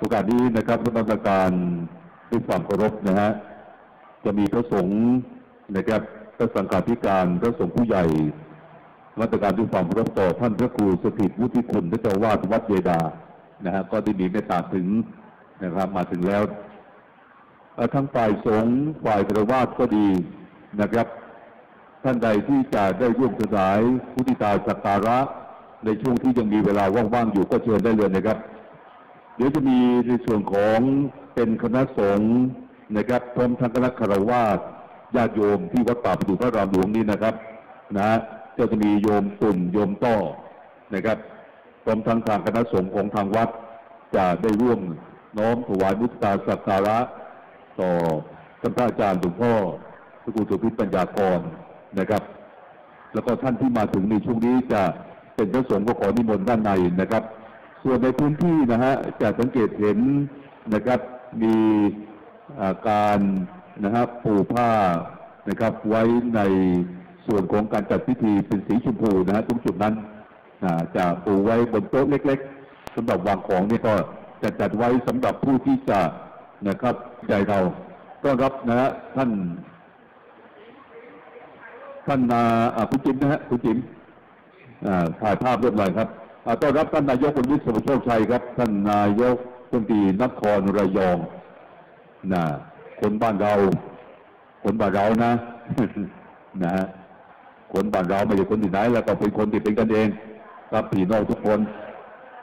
โอกาสนี้นะครับรัฐการด้วยความเคารพนะฮะจะมีพระสงฆ์นะครับพระสังฆาธิการพระสงฆ์ผู้ใหญ่รัฐการด้วยความเคารพต่อท่านพระครูสถิตวุฒิคุณพระเจ้าวาดวัดเยดานะฮะก็ได้มีเมตตาถึงนะครับมาถึงแล้วทั้งฝ่ายสงฆ์ฝ่ายครวาสก็ดีนะครับ ท่านใดที่จะได้ร่วมถวายพุทธิตาสักการะในช่วงที่ยังมีเวลาว่างๆอยู่ก็เชิญได้เลยนะครับ เดี๋ยวจะมีในส่วนของเป็นคณะสงฆ์นะครับพร้อมทั้งคณะคารวาสญาติโยมที่วัดป่าประดูพระรามหลวงนี้นะครับนะก็จะมีโยมตุ่นโยมต้อนะครับพร้อมทั้งทางคณะสงฆ์ของทางวัดจะได้ร่วมน้อมถวายมุตตาสักการะต่อท่านพระอาจารย์หลวงพ่อพระครูสุพิษปัญญากรนะครับ แล้วก็ท่านที่มาถึงในช่วงนี้จะเป็นพระสงฆ์ก็ขอนิมนต์ด้านในนะครับ ส่วนในพื้นที่นะฮะจะสังเกตเห็นนะครับมีาการนะครับปูผ้านะครับไว้ในส่วนของการจัดพิธีเป็นสีชมพูนะฮะตรงจุดนั้นจะปูไว้บนโต๊ะเล็ก ๆสำหรับวางของนี่ก็จะจัดไว้สำหรับผู้ที่จะนะครับใจเราต้อนรับนะฮะท่าน ท่านนาคุณจิมนะฮะคุณจิมถ่ายภาพเรียบร้อยครับ ต้อนรับท่านนายกคนวิศวโชคชัยครับ ท่านนายกคนตรีนครระยองนะคนบ้านเรา คนบ้านเรานะ นะฮะคนบ้านเราไม่ใช่คนที่ไหน แล้วก็เป็นคนที่เป็นกันเองครับพี่น้องทุกคน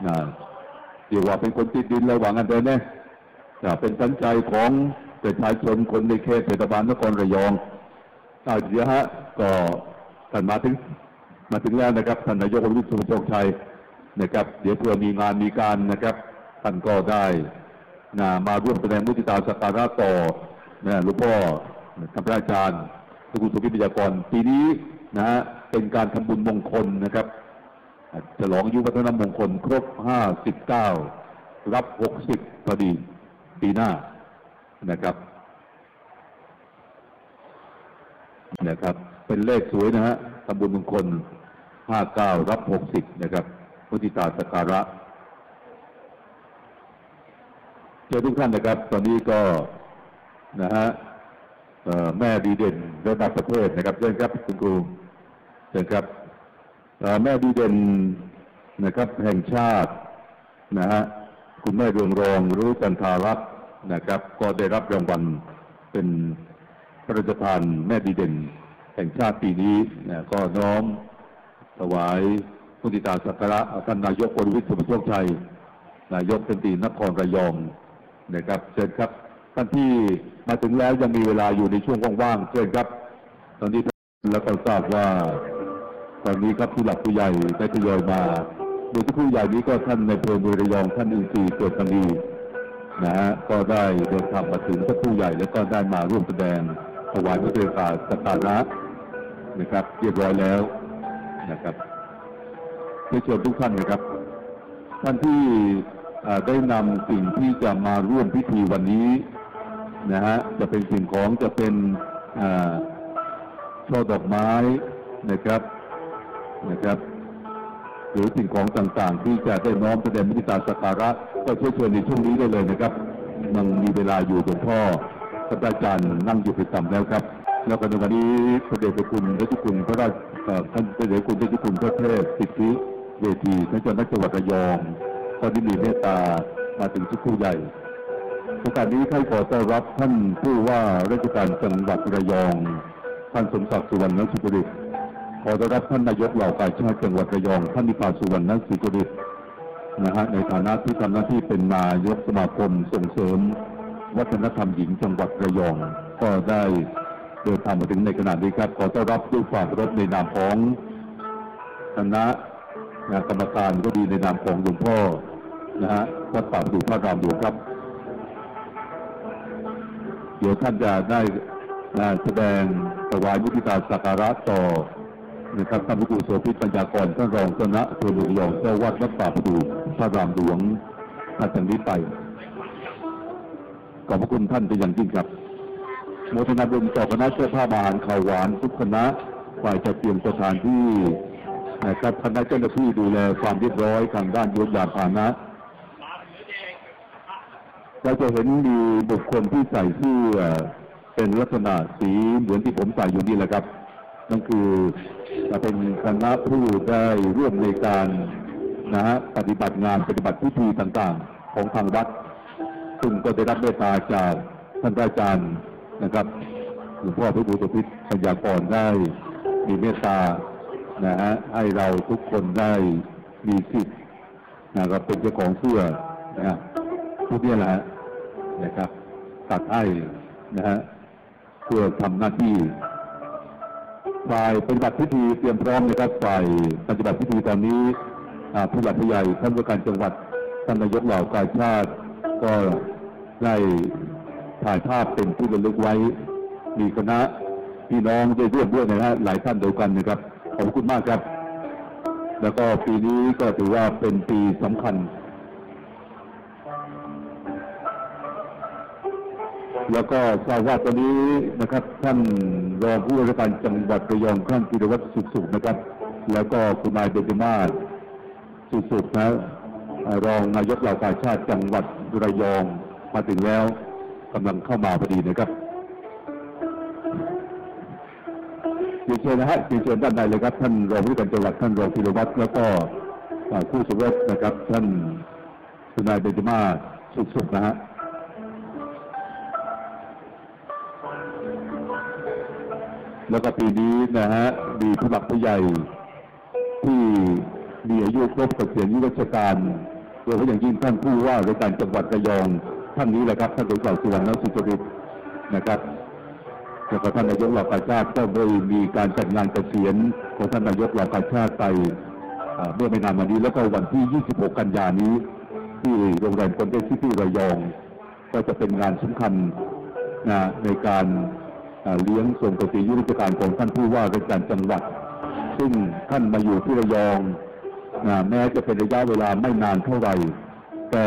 นะเรียกว่าเป็นคนติดดินระหว่างกันเดินเนี่ยจะเป็นสัญใจของประชาชนคนในเขตเทศบาลนครระยองอาเดี๋ยวฮะ ก็ท่านมาถึง มาถึงแล้วนะครับท่านนายกวิศนุโชคชัย นะครับ เดี๋ยวเพื่อมีงานมีการนะครับท่านก็ได้นะมาร่วมแสดงมุติตาสักการะต่อนะหลวงพ่อท่านพระอาจารย์พระครูสุพิทยากรปีนี้นะฮะเป็นการทำบุญมงคลนะครับฉลองอายุวัฒนมงคลครบ59รับ60พอดีปีหน้านะครับนะครับ เป็นเลขสวยนะฮะตำบลมงคล59รับ60นะครับ พุทธิตาสการะเจอทุกท่านนะครับ ตอนนี้ก็นะฮะแม่ดีเด่นระดับประเทศนะครับเชิญครับคุณครูเชิญครับแม่ดีเด่นนะครับ แห่งชาตินะฮะคุณแม่ดวงรองรู้จันทารักษ์นะครับ ก็ได้รับรางวัลเป็นพระราชทานแม่ดีเด่น แห่งชาติปีนี้นะก็น้อมถวาย พุทธิตาสักการะท่านนายกวรวิทย์สุภโชคชัย นายกเทศมนตีนครระยองนะครับเชิญครับท่านที่มาถึงแล้วยังมีเวลาอยู่ในช่วงว่างๆเชิญครับ ตอนนี้แล้วก็ทราบว่า ตอนนี้ครับผู้หลักผู้ใหญ่ได้ทยอยมาโดยที่ผู้ใหญ่นี้ก็ท่านในเพอเมือระยองท่านอินทรีย์เกิดพันดีนะฮะก็ได้เดินทางมาถึงท่านผู้ใหญ่แล้วก็ได้มาร่วมแสดงถวายพระเดชาสักการะนะครับ เรียบร้อยแล้วนะครับ เพื่อเชิญทุกท่านนะครับ ท่านที่ได้นำสิ่งที่จะมาร่วมพิธีวันนี้นะฮะจะเป็นสิ่งของจะเป็นช่อดอกไม้นะครับนะครับหรือสิ่งของต่างๆ ที่จะได้น้อมแสดงมิตาสักการะก็เชิญเชิญในช่วงนี้ได้เลยนะครับยังมีเวลาอยู่หลวงพ่อพระอาจารย์นั่งอยู่ประจำแล้วครับ แล้วก็ในวันนี้พระเดชพระคุณพระเจ้าคุณพระราชท่านพระเดชคุณพระเจ้าคุณพระเทพสิทธิ เวทีท่านเจ้าหน้าจังหวัดระยองก็ได้มีเมตตามาถึงทุกผู้ใหญ่โอกาสนี้ใครขอต้อนรับท่านผู้ว่าราชการจังหวัดระยอง ท่านสมศักดิ์สุวรรณสุจริตขอต้อนรับท่านนายกเหล่ากาชาติจังหวัดระยอง ท่านนิพาสุวรรณสุจริตนะฮะในฐานะที่ทำหน้าที่เป็นนายกสมาคมส่งเสริม วัฒนธรรมหญิงจังหวัดระยอง ก็ได้เดินทางมาถึงในขณะนี้ครับ ขอต้อนรับด้วยความเคารพในนามของคณะ นะกรรมการก็ดีในนามของหลวงพ่อนะฮะวัดป่าประดูพระรามหลวงครับ เดี๋ยวท่านจะได้นะแสดงถวายมุทิตาสักการะต่อนะครับท่านพระครูโสภิตปัญญากรท่านรองเจ้าคณะอำเภอเมืองยองเจ้าวัดวัดป่าประดูพระรามหลวงท่านจากนี้ไปขอบพระคุณท่านเป็นอย่างยิ่งครับโมทนาบุญต่อคณะเสื้อผ้าอาหารข่าวหวานทุกคณะฝ่ายจัดเตรียมสถานที่ นะครับคณะเจ้าหน้าที่ดูแลความเรียบร้อยทางด้านยศยานพาหนะเราจะเห็นมีบุคคลที่ใส่เสื้อเป็นลักษณะสีเหมือนที่ผมใส่อยู่นี่แหละครับ นั่นคือเป็นคณะผู้ได้ร่วมในการนะฮะปฏิบัติงานปฏิบัติพิธีต่างๆ ของทางวัด ซึ่งก็ได้รับเมตตาจากท่านอาจารย์นะครับหลวงพ่อพระบูตพิษปัญญากรได้มีเมตตา นะฮะให้เราทุกคนได้มีสิทธิ์นะครับเป็นเจ้าของเสื้อนะทุกนี้แหละฮะนะครับ ตัดให้นะฮะเพื่อทำหน้าที่ฝ่ายปฏิบัติพิธีเตรียมพร้อมนะครับฝ่ายปฏิบัติพิธีตอนนี้อาผู้หลักผู้ใหญ่ท่านผู้การจังหวัดท่านนายกเหล่ากาชาติ ก็ได้ถ่ายภาพเป็นที่ระลึกไว้ มีคณะพี่น้องได้ร่วมด้วยนะฮะหลายท่านเดียวกันนะครับ ขอบคุณมากครับ แล้วก็ปีนี้ก็ถือว่าเป็นปีสำคัญ แล้วก็ทราบว่าตอนนี้นะครับ ท่านรองผู้ว่าราชการจังหวัดระยองท่านธีรวัตรสุขสุขนะครับ แล้วก็คุณนายเบญจมาศสุขสุขนะรองนายกเหล่ากาชาติจังหวัดระยองมาถึงแล้วกำลังเข้ามาพอดีนะครับ เรีเชิญนะฮะเรีเชิญด้านในเลยครับ ท่านรองผู้การจังหวัดท่านรองธีรวัตรแล้วก็อ่าผู้สมรสนะครับ ท่านคุนายเบญจมาศสุขสุขนะฮะแล้วก็ปีนี้นะฮะมีผู้หลักผู้ใหญ่ที่มีอายุครบเกษียณอายุราชการโดยเฉพาะอย่างยิ่งท่านผู้ว่าราชการจังหวัดระยอง ท่านนี้แหละครับท่านสมศักดิ์สุวรรณสุจริตนะครับ แล้วก็ท่านนายกเหล่ากาชาติก็ได้มีการจัดงานเกษียณของท่านนายกเหล่ากาชาติไปเมื่อไม่นานมานี้แล้วก็วันที่ 26 กันยานี้ ที่โรงแรมคอนเทนซิตี้ระยอง ก็จะเป็นงานสำคัญนะในการเลี้ยงส่งเกษียณอายุราชการของท่านผู้ว่าราชการจังหวัด ซึ่งท่านมาอยู่ที่ระยองนะแม้จะเป็นระยะเวลาไม่นานเท่าไหร่ แต่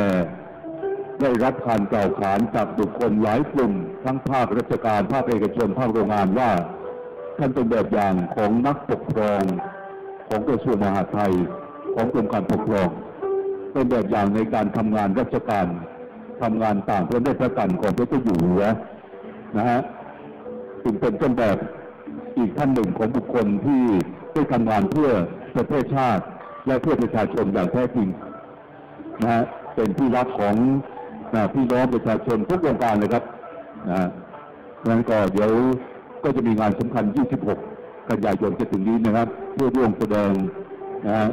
ได้รับการกล่าวขานจากบุคคลหลายกลุ่ม ทั้งภาคราชการภาคเอกชนภาคโรงงานว่า ท่านเป็นแบบอย่างของนักปกครอง ของกระทรวงมหาดไทยของกรมการปกครอง เป็นแบบอย่างในการทำงานราชการทำงานต่างประเทศกันของพระเจ้าอยู่หัวนะฮะจึงเป็นต้นแบบอีกท่านหนึ่งของบุคคลที่ได้ทำงานเพื่อประเทศชาติ และเพื่อประชาชนอย่างแท้จริงนะฮะเป็นที่รักของ พี่น้องประชาชนทุกวงการเลยครับนะฮะเพราะฉะนั้นก็เดี๋ยวก็จะมีงานสำคัญ 26 กันยายนจะถึงนี้นะครับ เพื่อร่วมแสดงนะ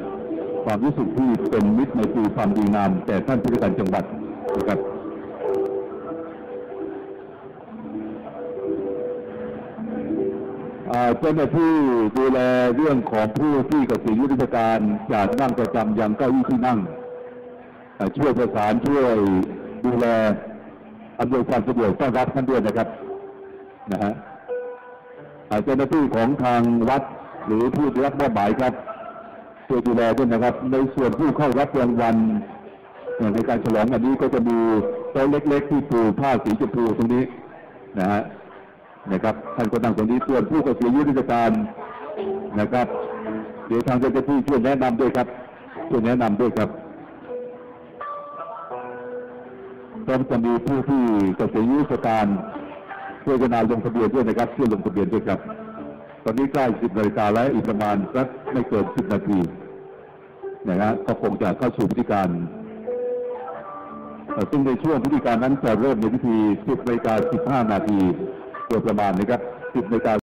ความรู้สึกที่เป็นมิตรในปีความดีงามแก่ท่านผู้ว่าการจังหวัดนะครับเจ้าหน้าที่ดูแลเรื่องของผู้ที่เกษียณยุราชการจากนั่งประจำยังเก้าอี้ที่นั่งช่วยประสานช่วย อำนวยความสะดวกต้อนรับท่านด้วยนะครับนะฮะอาเจ้าหน้าที่ของทางวัดหรือผู้รับมอบหมายครับช่วยดูแลด้วยนะครับ ในส่วนผู้เข้ารับรางวัลในการฉลองอันนี้ก็จะมีโต๊ะเล็ก ๆ ที่ปูผ้าสีชมพูตรงนี้นะฮะนะครับท่านก็นั่งตรงนี้ส่วนผู้เกษียณยุราชการนะครับ เดี๋ยวทางเจ้าหน้าที่ช่วยแนะนำด้วยครับช่วยแนะนำด้วยครับ พร้อมจะมีผู้ที่เกษียณอายุราชการช่วยกันนาลงทะเบียนด้วยนะครับช่วยลงทะเบียนด้วยครับ ตอนนี้ใกล้10นาฬิกาแล้วอีกประมาณสักไม่เกิน10นาทีนะฮะก็คงจะเข้าสู่พิธีการซึ่งในช่วงพิธีการนั้นจะเริ่มในพิธี10นาฬิกา15นาทีโดยประมาณนะครับ10นาฬิกา